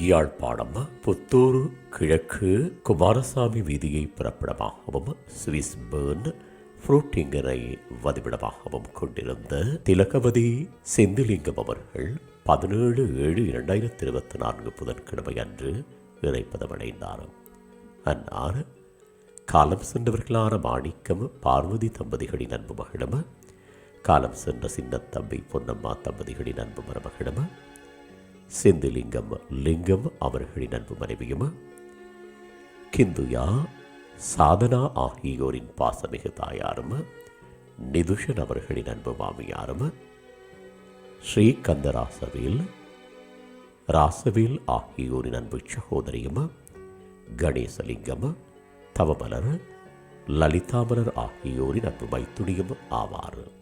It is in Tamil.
யாழ்ப்பாணம் புத்தூர் கிழக்கு குமாரசாமி வீதியை பிறப்பிடமாகவும் சுவிஸ் பேர்ன் ஃப்ரூட்டிங்கரை வதிவிடமாகவும் கொண்டிருந்த திலகவதி செந்திலிங்கம் அவர்கள் பதினேழு ஏழு இரண்டாயிரத்தி இருபத்தி நான்கு புதன்கிழமை அன்று இறைப்பதமடைந்தார் அன்னார் காலம் சென்றவர்களான மாணிக்கம் பார்வதி தம்பதிகளின் அன்பு மகளிடம் காலம் சென்ற சின்னத்தம்பி பொன்னம்மா தம்பதிகளின் அன்பு மருமகளிடம் செந்திலிங்கம் லிங்கம் அவர்களின் அன்பு மனைவியும்? கிந்துயா சாதனா ஆகியோரின் பாசமிகு தாயாரும்? நிதுஷன் அவர்களின் அன்பு மாமியாரும்? ஸ்ரீகந்த ராசவேல் ராசவேல் ஆகியோரின் அன்பு சகோதரியும்? கணேசலிங்கம் தவமலர் லலிதாமலர் ஆகியோரின் அன்பு மைத்துணியும் ஆவார்.